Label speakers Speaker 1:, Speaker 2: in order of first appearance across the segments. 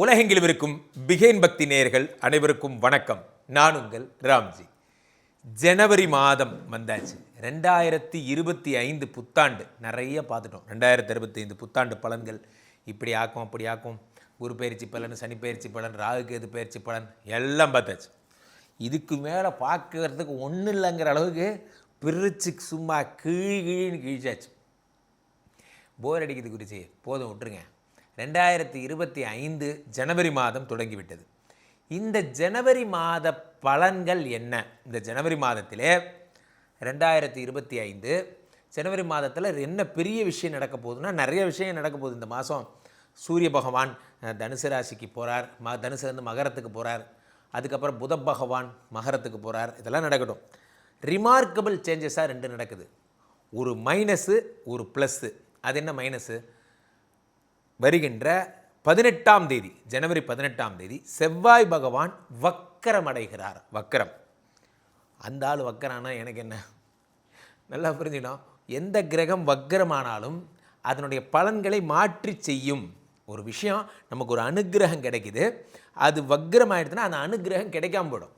Speaker 1: உலகெங்கிலும் இருக்கும் பிகேன் பக்தி நேயர்கள் அனைவருக்கும் வணக்கம். நான் உங்கள் ராம்ஜி. ஜனவரி மாதம் வந்தாச்சு. ரெண்டாயிரத்தி இருபத்தி ஐந்து புத்தாண்டு. நிறைய பார்த்துட்டோம். ரெண்டாயிரத்தி இருபத்தி ஐந்து புத்தாண்டு பலன்கள். இப்படி ஆக்கும் அப்படி ஆக்கும். குரு பயிற்சி பலன் சனி பயிற்சி பலன் ராகுகேது பயிற்சி பலன் எல்லாம் பார்த்தாச்சு. இதுக்கு மேலே பார்க்கறதுக்கு ஒன்றும் இல்லைங்கிற அளவுக்கு பிரிச்சு சும்மா கீழ் கீழ்னு கிழிச்சாச்சு. போர் அடிக்கிறது குறிச்சி போதும் விட்டுருங்க. ரெண்டாயிரத்தி இருபத்தி ஐந்து ஜனவரி மாதம் தொடங்கிவிட்டது. இந்த ஜனவரி மாத பலன்கள் என்ன? இந்த ஜனவரி மாதத்திலே ரெண்டாயிரத்தி இருபத்தி ஐந்து ஜனவரி மாதத்தில் என்ன பெரிய விஷயம் நடக்க போகுதுன்னா நிறைய விஷயம் நடக்க போகுது. இந்த மாதம் சூரிய பகவான் தனுசு ராசிக்கு போகிறார் ம தனுசுலேருந்து வந்து மகரத்துக்கு போகிறார் அதுக்கப்புறம் புத பகவான் மகரத்துக்கு போகிறார் இதெல்லாம் நடக்கட்டும். ரிமார்க்கபிள் சேஞ்சஸாக ரெண்டு நடக்குது. ஒரு மைனஸு ஒரு ப்ளஸ்ஸு அது என்ன மைனஸு வருகின்ற பதினெட்டாம் தேதி ஜனவரி பதினெட்டாம் தேதி செவ்வாய் பகவான் வக்கரம் அடைகிறார். வக்கரம். அந்த ஆள் வக்கரானா எனக்கு என்ன? நல்லா புரிஞ்சுக்கணும். எந்த கிரகம் வக்கரமானாலும் அதனுடைய பலன்களை மாற்றி செய்யும் ஒரு விஷயம். நமக்கு ஒரு அனுக்கிரகம் கிடைக்குது. அது வக்கரம் அந்த அனுக்கிரகம் கிடைக்காம போயிடும்.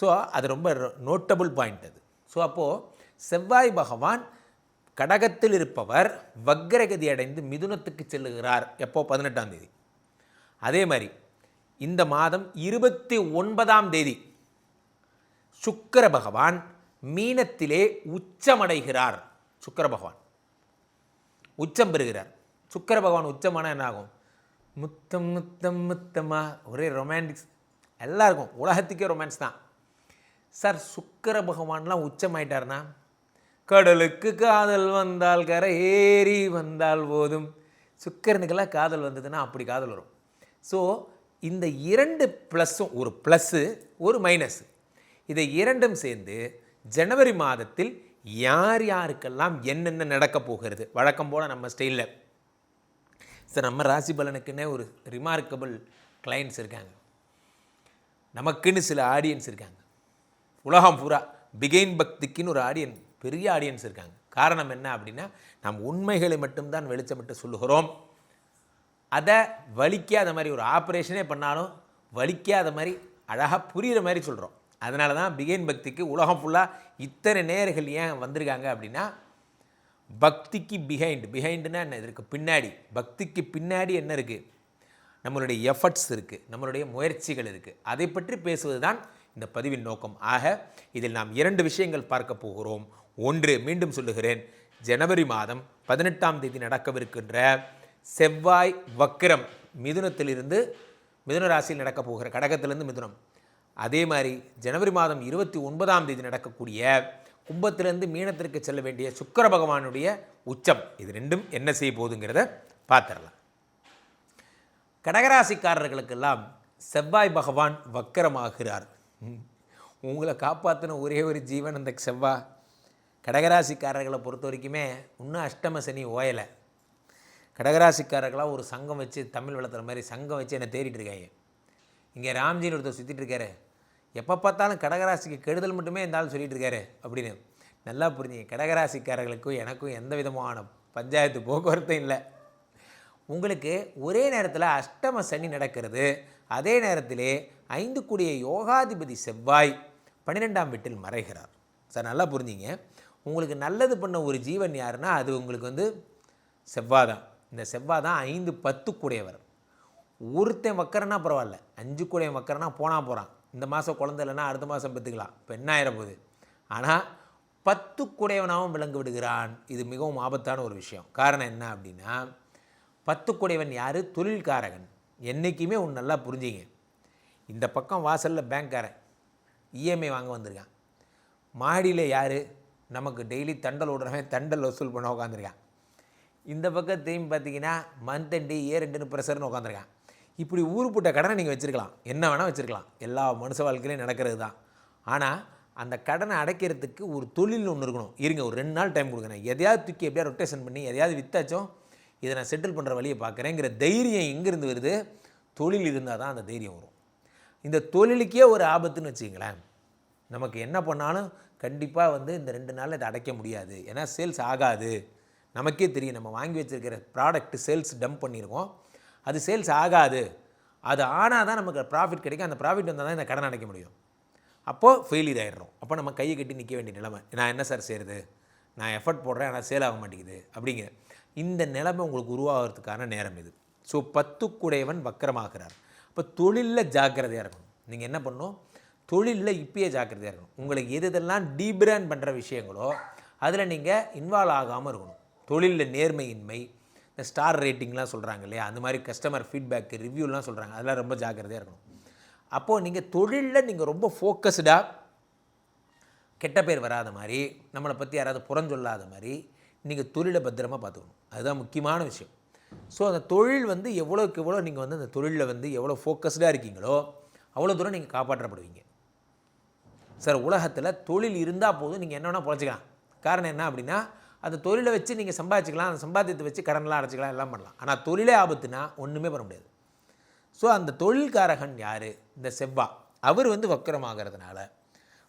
Speaker 1: ஸோ அது ரொம்ப நோட்டபுள் பாயிண்ட் அது. ஸோ அப்போது செவ்வாய் பகவான் கடகத்தில் இருப்பவர் வக்ரகதி அடைந்து மிதுனத்துக்கு செல்லுகிறார். எப்போ? பதினெட்டாம் தேதி. அதே மாதிரி இந்த மாதம் இருபத்தி ஒன்பதாம் தேதி சுக்கர பகவான் மீனத்திலே உச்சமடைகிறார். சுக்கிர பகவான். உச்சம் பெறுகிறார். சுக்கிர பகவான் உச்சமான என்ன ஆகும் முத்தம் முத்தம்? முத்தமாக ஒரே ரொமான்டிக்ஸ் எல்லாருக்கும். உலகத்துக்கே ரொமான்ஸ் தான். சார் சுக்கிர பகவான்லாம் உச்சமாயிட்டார்னா கடலுக்கு காதல் வந்தால் கரை ஏறி வந்தால் போதும். சுக்கிரனுக்கெல்லாம் காதல் வந்ததுன்னா அப்படி காதல் வரும். ஸோ இந்த இரண்டு ப்ளஸ்ஸும் ஒரு ப்ளஸ்ஸு ஒரு மைனஸ் இதை இரண்டும் சேர்ந்து ஜனவரி மாதத்தில் யார் யாருக்கெல்லாம் என்னென்ன நடக்கப் போகிறது? வழக்கம் போல் நம்ம ஸ்டைலில் சார் நம்ம ராசி பலனுக்குன்னே ஒரு ரிமார்க்கபிள் கிளைண்ட்ஸ் இருக்காங்க. நமக்குன்னு சில ஆடியன்ஸ் இருக்காங்க. உலகம் பூரா பிகெயின் பக்திக்குன்னு ஒரு ஆடியன் பெரிய ஆடியன்ஸ் இருக்காங்க. காரணம் என்ன அப்படின்னா நாம் உண்மைகளை மட்டும்தான் வெளிச்சமிட்டு சொல்லுகிறோம். அதை வலிக்காத மாதிரி ஒரு ஆப்ரேஷனே பண்ணாலும் வலிக்காத மாதிரி அழகாக புரிகிற மாதிரி சொல்கிறோம் அதனால தான் பிகேன் பக்திக்கு உலகம் ஃபுல்லாக இத்தனை நேர்கள் ஏன் வந்திருக்காங்க அப்படின்னா பக்திக்கு பிஹைண்ட் பிஹைண்டுனா என்ன? இதற்கு பின்னாடி. பக்திக்கு பின்னாடி என்ன இருக்குது நம்மளுடைய எஃபர்ட்ஸ் இருக்குது நம்மளுடைய முயற்சிகள் இருக்குது அதை பற்றி பேசுவது தான் இந்த பதிவின் நோக்கம். ஆக இதில் நாம் இரண்டு விஷயங்கள் பார்க்க போகிறோம். ஒன்று மீண்டும் சொல்லுகிறேன். ஜனவரி மாதம் பதினெட்டாம் தேதி நடக்கவிருக்கின்ற செவ்வாய் வக்கிரம் மிதுனத்திலிருந்து மிதுன ராசியில் நடக்கப் போகிற கடகத்திலிருந்து மிதுனம். அதே மாதிரி ஜனவரி மாதம் இருபத்தி ஒன்பதாம் தேதி நடக்கக்கூடிய கும்பத்திலிருந்து மீனத்திற்கு செல்ல வேண்டிய சுக்கிர பகவானுடைய உச்சம். இது ரெண்டும் என்ன செய்ய போகுதுங்கிறத பார்த்துடலாம். கடகராசிக்காரர்களுக்கெல்லாம் செவ்வாய் பகவான் வக்கரமாகிறார். உங்களை காப்பாற்றின ஒரே ஒரு ஜீவன் அந்த செவ்வா. கடகராசிக்காரர்களை பொறுத்த வரைக்குமே இன்னும் அஷ்டம சனி ஓயலை. கடகராசிக்காரர்களாக ஒரு சங்கம் வச்சு தமிழ் வளர்த்துற மாதிரி சங்கம் வச்சு என்னை தேடிட்டு இருக்காங்க. இங்கே ராம்ஜின்னு ஒருத்தர் சுற்றிட்டு இருக்காரு. எப்போ பார்த்தாலும் கடகராசிக்கு கெடுதல் மட்டுமே இருந்தாலும் சொல்லிகிட்டு இருக்காரு அப்படின்னு. நல்லா புரிஞ்சுங்க. கடகராசிக்காரர்களுக்கும் எனக்கும் எந்த விதமான பஞ்சாயத்து போக்குவரத்தும் இல்லை. உங்களுக்கு ஒரே நேரத்தில் அஷ்டம சனி நடக்கிறது. அதே நேரத்திலே ஐந்து கூடிய யோகாதிபதி செவ்வாய் பன்னிரெண்டாம் வீட்டில் மறைகிறார். சார் நல்லா புரிஞ்சிங்க. உங்களுக்கு நல்லது பண்ண ஒரு ஜீவன் யாருன்னா அது உங்களுக்கு வந்து செவ்வாய் தான். இந்த செவ்வாய் தான் ஐந்து பத்து கூடையவர். ஒருத்தன் வக்கரனா பரவாயில்ல. அஞ்சு கூடைய வக்கரனா போனால் போகிறான் இந்த மாதம் குழந்தை இல்லைன்னா அடுத்த மாதம் பெற்றுக்கலாம் இப்போ என்ன போகுது? ஆனால் பத்து குடையவனாகவும் விளங்கு விடுகிறான். இது மிகவும் ஆபத்தான ஒரு விஷயம். காரணம் என்ன அப்படின்னா பத்து குடையவன் யார்? தொழில்காரகன். என்றைக்குமே ஒன்று நல்லா புரிஞ்சிங்க. இந்த பக்கம் வாசலில் பேங்க்காரன் இஎம்ஐ வாங்க வந்திருக்கான். மாடியில் யார்? நமக்கு டெய்லி தண்டல் விடுறவன் தண்டல் வசூல் பண்ண உட்காந்துருக்கான் இந்த பக்கம் திரும்பி பார்த்தீங்கன்னா மந்த் எண்டு இயர் எண்டுன்னு ப்ரெஷர்னு உட்காந்துருக்கான் இப்படி ஊருப்பட்ட கடனை நீங்கள் வச்சுருக்கலாம். என்ன வேணால் வச்சுருக்கலாம். எல்லா மனுஷ வாழ்க்கையிலையும் நடக்கிறது தான். ஆனால் அந்த கடனை அடைக்கிறதுக்கு ஒரு தொழில் ஒன்று இருக்கணும். இருங்க ஒரு ரெண்டு நாள் டைம் கொடுக்குறேன் எதையாவது தூக்கி எப்படியா ரொட்டேஷன் பண்ணி எதையாவது வித்தாச்சும் இதை நான் செட்டில் பண்ணுற வழியை பார்க்குறேங்கிற தைரியம் எங்கேருந்து வருது? தொழில் இருந்தால் தான் அந்த தைரியம் வரும். இந்த தொழிலுக்கே ஒரு ஆபத்துன்னு வச்சுங்களேன் நமக்கு என்ன பண்ணாலும் கண்டிப்பாக வந்து இந்த ரெண்டு நாளில் இதை அடைக்க முடியாது. ஏன்னா சேல்ஸ் ஆகாது. நமக்கே தெரியும். நம்ம வாங்கி வச்சுருக்கிற ப்ராடக்ட் சேல்ஸ் டம்ப் பண்ணியிருக்கோம் அது சேல்ஸ் ஆகாது. அது ஆனால் தான் நமக்கு ப்ராஃபிட் கிடைக்கும். அந்த ப்ராஃபிட் வந்தால் தான் இந்த கடன் அடைக்க முடியும். அப்போது ஃபெயிலியர் ஆகிடுறோம் அப்போ நம்ம கையை கட்டி நிற்க வேண்டிய நிலைமை. நான் என்ன சார் செய்கிறது நான் எஃபர்ட் போடுறேன். ஆனால் சேல் ஆக மாட்டேங்குது. அப்படிங்கிற இந்த நிலைமை உங்களுக்கு உருவாகிறதுக்கான நேரம் இது. ஸோ பத்துக்குடையவன் வக்கரமாகிறார். இப்போ தொழிலில் ஜாக்கிரதையாக இருக்கணும். நீங்கள் என்ன பண்ணணும்? தொழிலில் இப்பயே ஜாக்கிரதையாக இருக்கணும். உங்களுக்கு எது எதெல்லாம் டீபிராண்ட் பண்ணுற விஷயங்களோ அதில் நீங்கள் இன்வால்வ் ஆகாமல் இருக்கணும். தொழிலில் நேர்மையின்மை இந்த ஸ்டார் ரேட்டிங்லாம் சொல்கிறாங்க இல்லையா? அந்த மாதிரி கஸ்டமர் ஃபீட்பேக் ரிவ்யூலாம் சொல்கிறாங்க அதெல்லாம் ரொம்ப ஜாக்கிரதையாக இருக்கணும். அப்போது நீங்கள் தொழிலில் நீங்கள் ரொம்ப ஃபோக்கஸ்டாக கெட்ட பேர் வராத மாதிரி நம்மளை பற்றி யாராவது புறஞ்சொல்லாத மாதிரி நீங்கள் தொழிலை பத்திரமா பார்த்துக்கணும். அதுதான் முக்கியமான விஷயம். ஸோ அந்த தொழில் வந்து எவ்வளோக்கு எவ்வளோ நீங்கள் வந்து அந்த தொழிலில் வந்து எவ்வளோ ஃபோக்கஸ்டாக இருக்கீங்களோ அவ்வளோ தூரம் நீங்கள் காப்பாற்றப்படுவீங்க. சார் உலகத்தில் தொழில் இருந்தால் போதும் நீங்கள் என்ன வேணால் பொழைச்சிக்கலாம். காரணம் என்ன அப்படின்னா அந்த தொழிலை வச்சு நீங்கள் சம்பாதிச்சிக்கலாம் அந்த சம்பாத்தியத்தை வச்சு கடன்லாம் அடைச்சிக்கலாம் எல்லாம் பண்ணலாம். ஆனால் தொழிலே ஆபத்துனா ஒன்றுமே பண்ண முடியாது. ஸோ அந்த தொழில்காரகன் யார்? இந்த செவ்வா. அவர் வந்து வக்கரமாகிறதுனால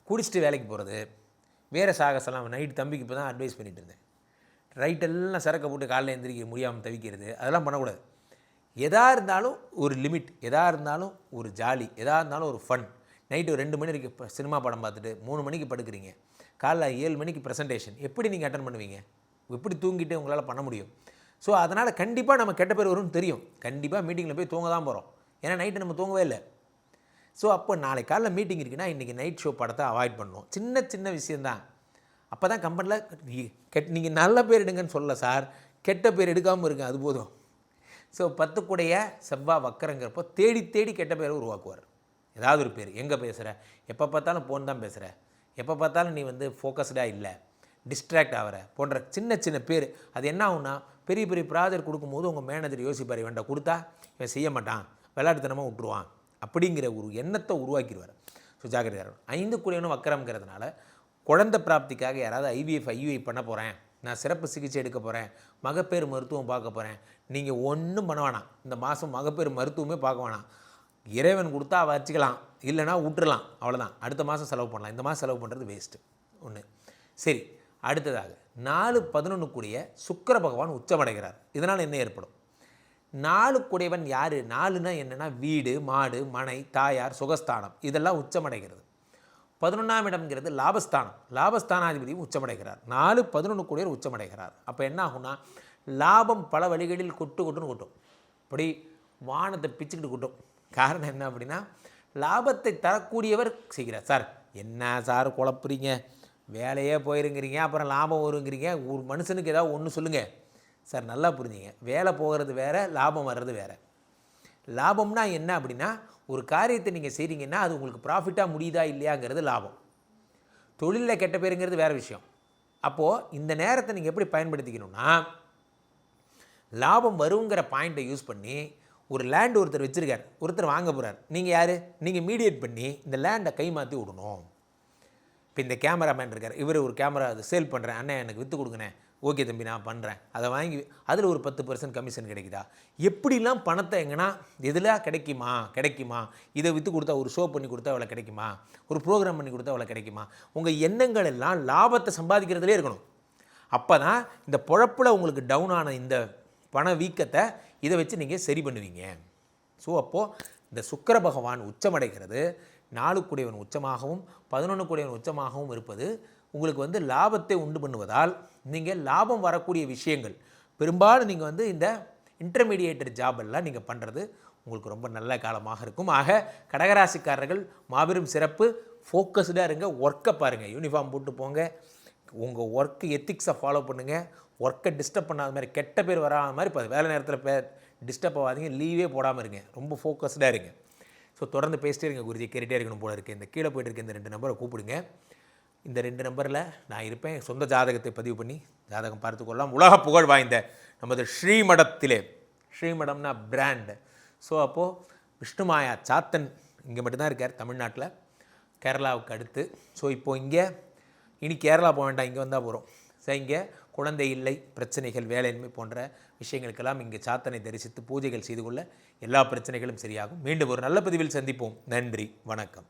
Speaker 1: குடிச்சிட்டு வேலைக்கு போகிறது வேறு சாகசெல்லாம் நைட் தம்பிக்கு இப்போ தான் அட்வைஸ் பண்ணிகிட்டு இருந்தேன். ரைட் எல்லாம் சரக்கை போட்டு காலைல எந்திரிக்க முடியாமல் தவிக்கிறது அதெல்லாம் பண்ணக்கூடாது. எதாக இருந்தாலும் ஒரு லிமிட் எதாக இருந்தாலும் ஒரு ஜாலி எதாக இருந்தாலும் ஒரு ஃபன். நைட்டு ஒரு ரெண்டு மணி வரைக்கும் இப்போ சினிமா படம் பார்த்துட்டு மூணு மணிக்கு படுக்கிறீங்க. காலைல ஏழு மணிக்கு ப்ரெசன்டேஷன் எப்படி நீங்கள் அட்டன் பண்ணுவீங்க? எப்படி தூங்கிட்டு உங்களால் பண்ண முடியும்? ஸோ அதனால் கண்டிப்பாக நம்ம கெட்ட பேர் வரும்னு தெரியும். கண்டிப்பாக மீட்டிங்கில் போய் தூங்க தான் போகிறோம் ஏன்னா நைட்டு நம்ம தூங்கவே இல்லை. ஸோ அப்போ நாளை காலைல மீட்டிங் இருக்குன்னா இன்றைக்கி நைட் ஷோ படத்தை அவாய்ட் பண்ணணும் சின்ன சின்ன விஷயந்தான் அப்போ தான் கம்பெனியில் கெட் நீங்கள் நல்ல பேர் எடுங்கன்னு சொல்ல சார் கெட்ட பேர் எடுக்காமல் இருங்க அது போதும். ஸோ பத்துக்குடைய செவ்வா வக்கரங்கிறப்போ தேடி தேடி கெட்ட பேரை உருவாக்குவார். ஏதாவது ஒரு பேர். எங்கே பேசுகிற எப்போ பார்த்தாலும் ஃபோன் தான் பேசுகிற எப்போ பார்த்தாலும் நீ வந்து ஃபோக்கஸ்டாக இல்லை. டிஸ்ட்ராக்ட் ஆகிற போன்ற சின்ன சின்ன பேர். அது என்ன ஆகுனா பெரிய பெரிய ப்ராஜெக்ட் கொடுக்கும்போது உங்கள் மேனேஜர் யோசிப்பார் வேண்டாம் கொடுத்தா இவன் செய்ய மாட்டான். விளையாட்டுத்தனமாக விட்டுருவான். அப்படிங்கிற ஒரு எண்ணத்தை உருவாக்கிடுவார் ஸோ ஜாக்கிரதையாக ஐந்து கூடியவனும் வக்கரம்ங்கிறதுனால குழந்தை பிராப்திக்காக யாராவது ஐவிஎஃப் ஐயுஐ பண்ண போகிறேன் நான் சிறப்பு சிகிச்சை எடுக்க போகிறேன் மகப்பேறு மருத்துவம் பார்க்க போகிறேன் நீங்கள் ஒன்றும் பண்ண வேணாம். இந்த மாதம் மகப்பேறு மருத்துவமே பார்க்க வேணாம். இறைவன் கொடுத்தா வச்சுக்கலாம் இல்லைனா விட்டுறலாம் அவ்வளோதான் அடுத்த மாதம் செலவு பண்ணலாம். இந்த மாதம் செலவு பண்ணுறது வேஸ்ட்டு ஒன்று சரி. அடுத்ததாக நாலு பதினொன்று கூடிய சுக்கிர பகவான் உச்சமடைகிறார். இதனால் என்ன ஏற்படும்? நாலு யார்? நாலுனா என்னென்னா வீடு மாடு மனை தாயார் சுகஸ்தானம். இதெல்லாம் உச்சமடைகிறது. பதினொன்றாம் இடம்ங்கிறது லாபஸ்தானம். லாபஸ்தானாதிபதியும் உச்சமடைகிறார். நாலு பதினொன்று கோடியர் உச்சமடைகிறார். அப்போ என்ன ஆகும்னா லாபம் பல வழிகளில் கொட்டு கொட்டுன்னு கொட்டும். இப்படி வானத்தை பிச்சுக்கிட்டு கொட்டும். காரணம் என்ன அப்படின்னா லாபத்தை தரக்கூடியவர் செய்கிறார். சார் என்ன சார் குழப்புறீங்க? வேலையே போயிருங்கிறீங்க அப்புறம் லாபம் வருங்கிறீங்க ஒரு மனுஷனுக்கு ஏதாவது ஒன்று சொல்லுங்கள் சார் நல்லா புரிஞ்சுங்க. வேலை போகிறது வேறு லாபம் வர்றது வேறு. லாபம்னா என்ன அப்படின்னா ஒரு காரியத்தை நீங்கள் செய்கிறீங்கன்னா அது உங்களுக்கு ப்ராஃபிட்டாக முடியுதா இல்லையாங்கிறது லாபம். தொழிலில் கெட்ட பேருங்கிறது வேறு விஷயம். அப்போது இந்த நேரத்தை நீங்கள் எப்படி பயன்படுத்திக்கணும்னா லாபம் வருங்கிற பாயிண்ட்டை யூஸ் பண்ணி ஒரு லேண்ட் ஒருத்தர் வச்சுருக்கார். ஒருத்தர் வாங்க போகிறார் நீங்கள் யார்? நீங்கள் மீடியேட் பண்ணி இந்த லேண்டை கை மாற்றி விடணும். இப்போ இந்த கேமராமேன் இருக்கார். இவர் ஒரு கேமரா அது சேல் பண்ணுறேன் அண்ணன் எனக்கு விற்று கொடுங்கண்ணே. ஓகே தம்பி நான் பண்ணுறேன் அதை வாங்கி அதில் ஒரு பத்து பர்சன்ட் கமிஷன் கிடைக்குதா? எப்படிலாம் பணத்தை எங்கன்னா எதில் கிடைக்குமா? கிடைக்குமா? இதை விற்று கொடுத்தா ஒரு ஷோ பண்ணி கொடுத்தா அவ்வளோ கிடைக்குமா? ஒரு ப்ரோக்ராம் பண்ணி கொடுத்தா அவ்வளோ கிடைக்குமா? உங்கள் எண்ணங்கள் எல்லாம் லாபத்தை சம்பாதிக்கிறதுலே இருக்கணும். அப்போ தான் இந்த பொழப்பில் உங்களுக்கு டவுன் ஆன இந்த பண வீக்கத்தை இதை வச்சு நீங்கள் சரி பண்ணுவீங்க. ஸோ அப்போது இந்த சுக்கர பகவான் உச்சமடைகிறது. நாலு கூடியவன் உச்சமாகவும் பதினொன்று கூடியவன் உச்சமாகவும் இருப்பது உங்களுக்கு வந்து லாபத்தை உண்டு பண்ணுவதால் நீங்கள் லாபம் வரக்கூடிய விஷயங்கள். பெரும்பாலும் நீங்கள் வந்து இந்த இன்டர்மீடியேட்டர் ஜாப் எல்லாம் நீங்கள் பண்ணுறது உங்களுக்கு ரொம்ப நல்ல காலமாக இருக்கும். ஆக கடகராசிக்காரர்கள் மாபெரும் சிறப்பு. ஃபோக்கஸ்டாக இருங்க. ஒர்க்கை பாருங்கள் யூனிஃபார்ம் போட்டு போங்க. உங்கள் ஒர்க்கு எத்திக்ஸை ஃபாலோ பண்ணுங்கள் ஒர்க்கை டிஸ்டர்ப் பண்ணாத மாதிரி கெட்ட பேர் வராத மாதிரி இப்போ வேலை நேரத்தில் பே டிஸ்டர்ப் ஆகாதீங்க. லீவே போடாமல் இருங்க. ரொம்ப ஃபோக்கஸ்டாக இருங்க. ஸோ தொடர்ந்து பேசிட்டே இருங்க. குருஜி கேட்டுகிட்டே இருக்கணும் போல இருக்குது இந்த கீழே போயிட்டு இருக்க இந்த ரெண்டு நம்பரை கூப்பிடுங்க. இந்த ரெண்டு நம்பரில் நான் இருப்பேன். சொந்த ஜாதகத்தை பதிவு பண்ணி ஜாதகம் பார்த்துக்கொள்ளலாம் உலக புகழ் வாய்ந்த நமது ஸ்ரீமடத்திலே ஸ்ரீமடம்னா பிராண்டு ஸோ அப்போது விஷ்ணுமாயா சாத்தன் இங்கே மட்டும்தான் இருக்கார் தமிழ்நாட்டில். கேரளாவுக்கு அடுத்து. ஸோ இப்போது இங்கே இனி கேரளா போக வேண்டாம் இங்கே வந்தால் போகிறோம் ஸோ இங்கே குழந்தை இல்லை பிரச்சனைகள் வேலையின்மை போன்ற விஷயங்களுக்கெல்லாம் இங்கே சாத்தனை தரிசித்து பூஜைகள் செய்து கொள்ள எல்லா பிரச்சனைகளும் சரியாகும். மீண்டும் ஒரு நல்ல பதிவில் சந்திப்போம். நன்றி வணக்கம்.